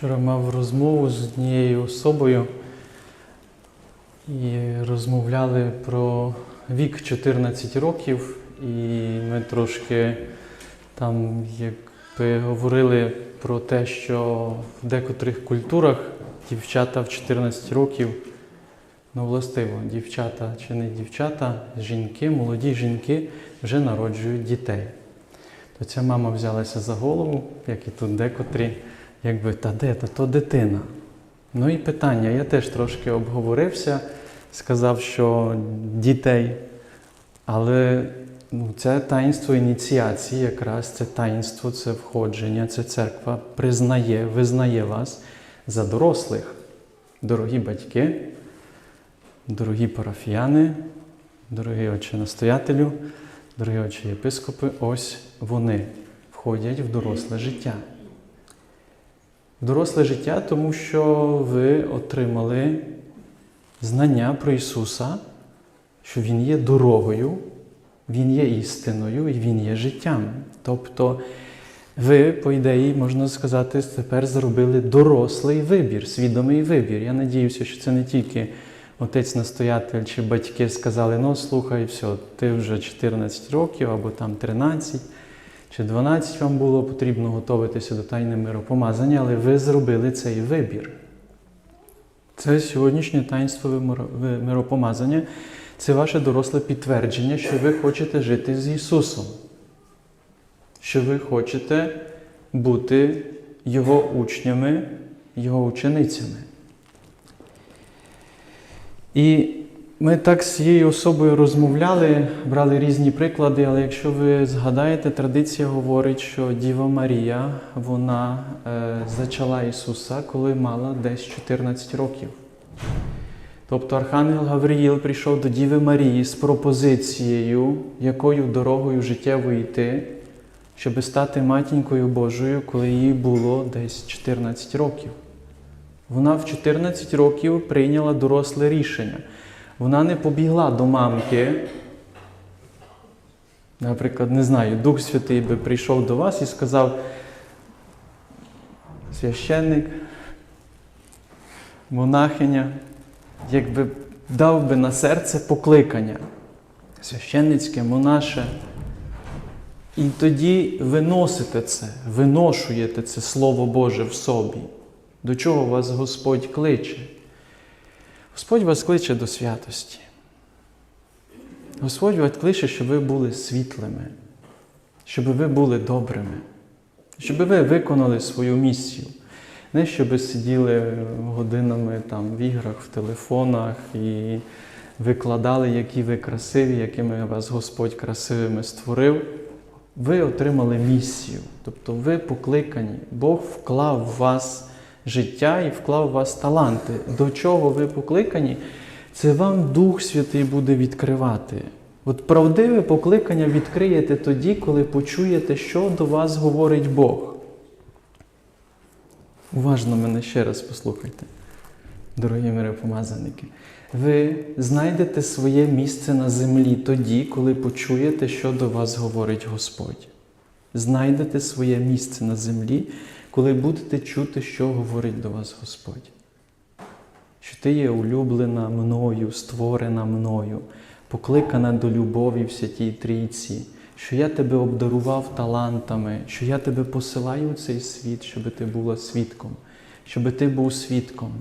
Вчора мав розмову з однією особою і розмовляли про вік 14 років, і ми трошки там якби говорили про те, що в декотрих культурах дівчата в 14 років, ну властиво, дівчата чи не дівчата, жінки, молоді жінки вже народжують дітей. То ця мама взялася за голову, як і тут декотрі, якби та де, та то дитина. Ну і питання, я теж трошки обговорився, сказав, що дітей, але ну, це таїнство ініціації, якраз це таїнство, це входження, це церква признає, визнає вас за дорослих. Дорогі батьки, дорогі парафіяни, дорогі отче настоятелю, дорогі отче єпископи, ось вони входять в доросле життя. Доросле життя, тому що ви отримали знання про Ісуса, що Він є дорогою, Він є істиною і Він є життям. Тобто ви, по ідеї, можна сказати, тепер зробили дорослий вибір, свідомий вибір. Я надіюся, що це не тільки отець-настоятель чи батьки сказали, ну слухай, все, ти вже 14 років або там 13 чи 12 вам було потрібно готуватися до тайни миропомазання, але ви зробили цей вибір. Це сьогоднішнє таїнство миропомазання. Це ваше доросле підтвердження, що ви хочете жити з Ісусом, що ви хочете бути Його учнями, Його ученицями. І ми так з цією особою розмовляли, брали різні приклади, але якщо ви згадаєте, традиція говорить, що Діва Марія вона е, зачала Ісуса, коли мала десь 14 років. Тобто Архангел Гавриїл прийшов до Діви Марії з пропозицією, якою дорогою життєвою йти, щоб стати матінькою Божою, коли їй було десь 14 років. Вона в 14 років прийняла доросле рішення. Вона не побігла до мамки. Наприклад, не знаю, Дух Святий би прийшов до вас і сказав, священник, монахиня, якби дав би на серце покликання священницьке, монаше. І тоді виносите це, виношуєте це Слово Боже в собі. До чого вас Господь кличе? Господь вас кличе до святості. Господь вас кличе, щоб ви були світлими, щоб ви були добрими, щоб ви виконали свою місію. Не щоб сиділи годинами там, в іграх, в телефонах і викладали, які ви красиві, якими вас Господь красивими створив. Ви отримали місію, тобто ви покликані. Бог вклав в вас життя і вклав в вас таланти. До чого ви покликані, це вам Дух Святий буде відкривати. От правдиве покликання відкриєте тоді, коли почуєте, що до вас говорить Бог. Уважно мене ще раз послухайте, дорогі миропомазаники. Ви знайдете своє місце на землі тоді, коли почуєте, що до вас говорить Господь. Знайдете своє місце на землі, коли будете чути, що говорить до вас Господь. Що ти є улюблена мною, створена мною, покликана до любові в святій трійці, що я тебе обдарував талантами, що я тебе посилаю у цей світ, щоб ти була свідком, щоб ти був свідком,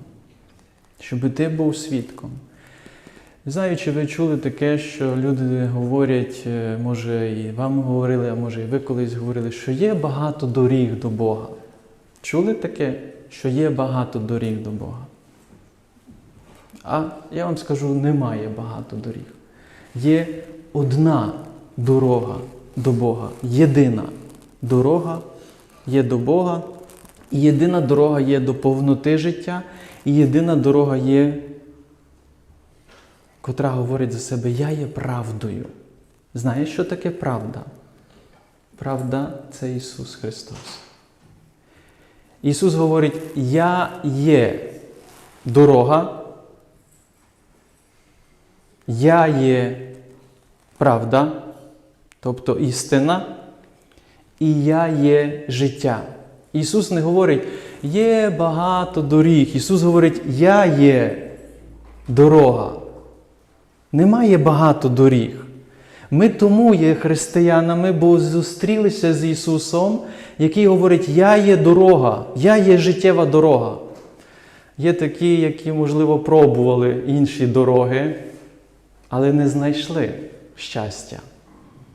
щоб ти був свідком. Знаю, чи ви чули таке, що люди говорять, е, може і вам говорили, а може і ви колись говорили, що є багато доріг до Бога. Чули таке, що є багато доріг до Бога? А я вам скажу, немає багато доріг. Є одна дорога до Бога, єдина дорога є до Бога, єдина дорога є до повноти життя, і єдина дорога є, котра говорить за себе, я є правдою. Знаєш, що таке правда? Правда це Ісус Христос. Ісус говорить, Я є дорога, я є правда, тобто істина, і я є життя. Ісус не говорить, є багато доріг. Ісус говорить, я є дорога. Немає багато доріг. Ми тому є християнами, бо зустрілися з Ісусом, який говорить, Я є дорога, я є життєва дорога. Є такі, які, можливо, пробували інші дороги, але не знайшли щастя.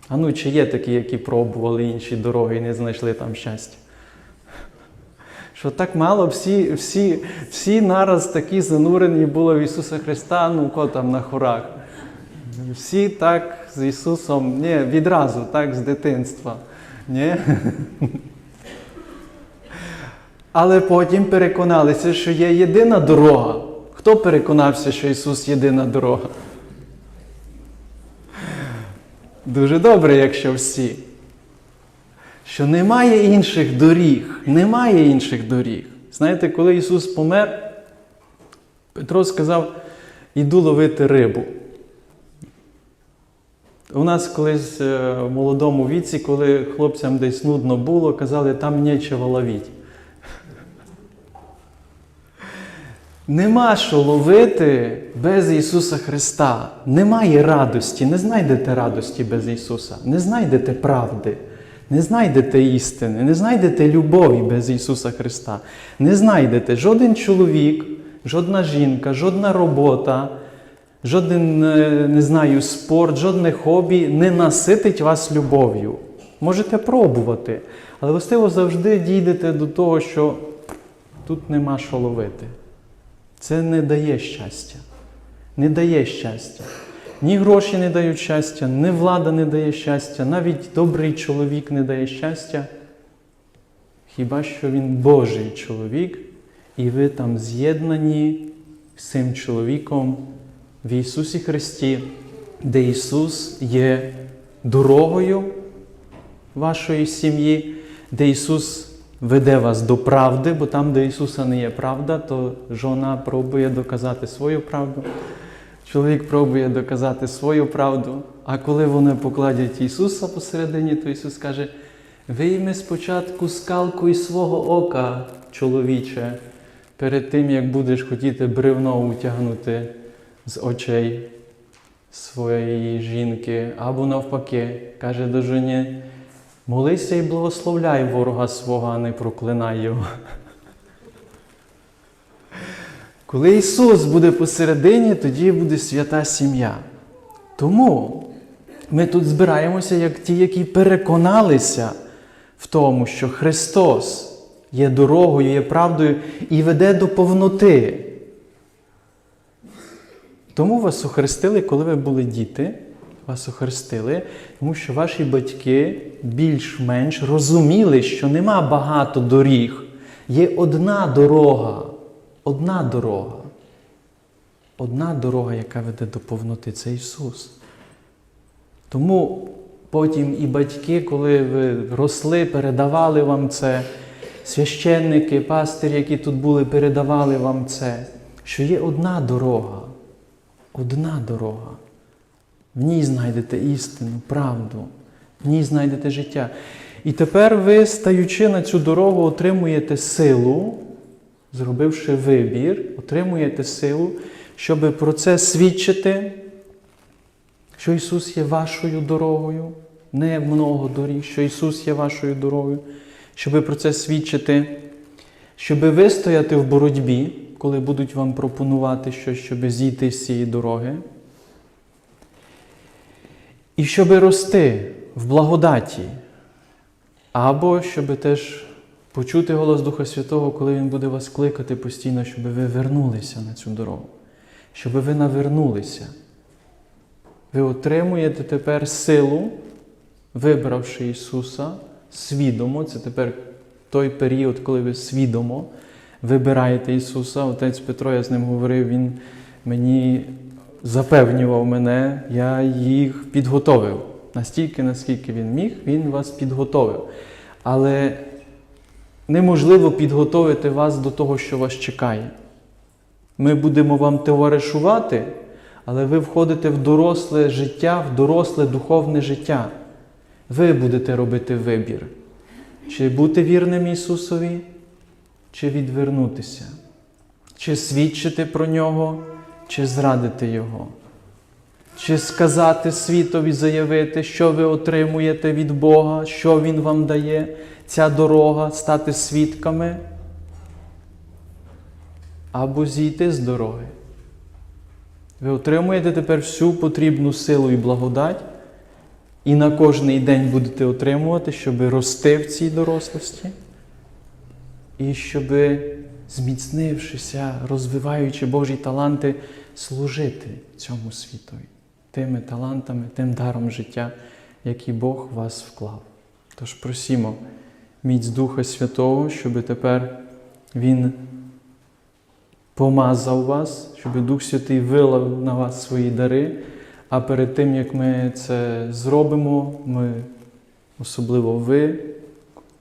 А ну, чи є такі, які пробували інші дороги і не знайшли там щастя? Що так мало, всі всі, всі нараз такі занурені були в Ісуса Христа, ну ко там на хорах. Всі так з Ісусом, ні, відразу, так, з дитинства. Ні? Але потім переконалися, що є єдина дорога. Хто переконався, що Ісус єдина дорога? Дуже добре, якщо всі. Що немає інших доріг, немає інших доріг. Знаєте, коли Ісус помер, Петро сказав: іду ловити рибу. У нас колись е, в молодому віці, коли хлопцям десь нудно було, казали, там нічого ловити. Нема що ловити без Ісуса Христа. Немає радості, не знайдете радості без Ісуса, не знайдете правди, не знайдете істини, не знайдете любові без Ісуса Христа. Не знайдете жоден чоловік, жодна жінка, жодна робота, жоден, е, не знаю, спорт, жодне хобі не наситить вас любов'ю. Можете пробувати, але властиво завжди дійдете до того, що тут нема що ловити. Це не дає щастя. Не дає щастя. Ні гроші не дають щастя, ні влада не дає щастя, навіть добрий чоловік не дає щастя. Хіба що він Божий чоловік, і ви там з'єднані з цим чоловіком в Ісусі Христі, де Ісус є дорогою вашої сім'ї, де Ісус веде вас до правди, бо там, де Ісуса не є правда, то жона пробує доказати свою правду, чоловік пробує доказати свою правду. А коли вони покладять Ісуса посередині, то Ісус каже: вийми спочатку скалку із свого ока, чоловіче, перед тим, як будеш хотіти бревно утягнути з очей своєї жінки, або навпаки, каже до жоні, молися і благословляй ворога свого, а не проклинай його. Коли Ісус буде посередині, тоді буде свята сім'я. Тому ми тут збираємося як ті, які переконалися в тому, що Христос є дорогою, є правдою і веде до повноти. Тому вас охрестили, коли ви були діти, вас охрестили, тому що ваші батьки більш-менш розуміли, що нема багато доріг. Є одна дорога. Одна дорога. Одна дорога, яка веде до повноти, це Ісус. Тому потім і батьки, коли ви росли, передавали вам це, священники, пастирі, які тут були, передавали вам це, що є одна дорога. Одна дорога. В ній знайдете істину, правду, в ній знайдете життя. І тепер ви, стаючи на цю дорогу, отримуєте силу, зробивши вибір, отримуєте силу, щоб про це свідчити, що Ісус є вашою дорогою, не много доріг, що Ісус є вашою дорогою, щоб про це свідчити, щоб вистояти в боротьбі, коли будуть вам пропонувати щось, щоб зійти з цієї дороги. І щоб рости в благодаті, або щоб теж почути голос Духа Святого, коли Він буде вас кликати постійно, щоб ви вернулися на цю дорогу, щоб ви навернулися. Ви отримуєте тепер силу, вибравши Ісуса свідомо. Це тепер той період, коли ви свідомо вибираєте Ісуса. Отець Петро, я з ним говорив, Він мені запевнював мене, я їх підготовив. Настільки, наскільки він міг, він вас підготовив. Але неможливо підготовити вас до того, що вас чекає. Ми будемо вам товаришувати, але ви входите в доросле життя, в доросле духовне життя. Ви будете робити вибір. Чи бути вірним Ісусові, чи відвернутися, чи свідчити про нього, чи зрадити його, чи сказати світові, заявити, що ви отримуєте від Бога, що Він вам дає, ця дорога, стати свідками, або зійти з дороги. Ви отримуєте тепер всю потрібну силу і благодать, і на кожний день будете отримувати, щоб рости в цій дорослості, і щоб, зміцнившися, розвиваючи Божі таланти, служити цьому світові, тими талантами, тим даром життя, який Бог вас вклав. Тож просімо міць Духа Святого, щоб тепер Він помазав вас, щоб Дух Святий вилав на вас свої дари. А перед тим, як ми це зробимо, ми, особливо ви,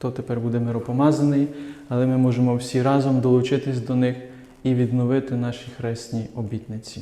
хто тепер буде миропомазаний, але ми можемо всі разом долучитись до них і відновити наші хресні обітниці.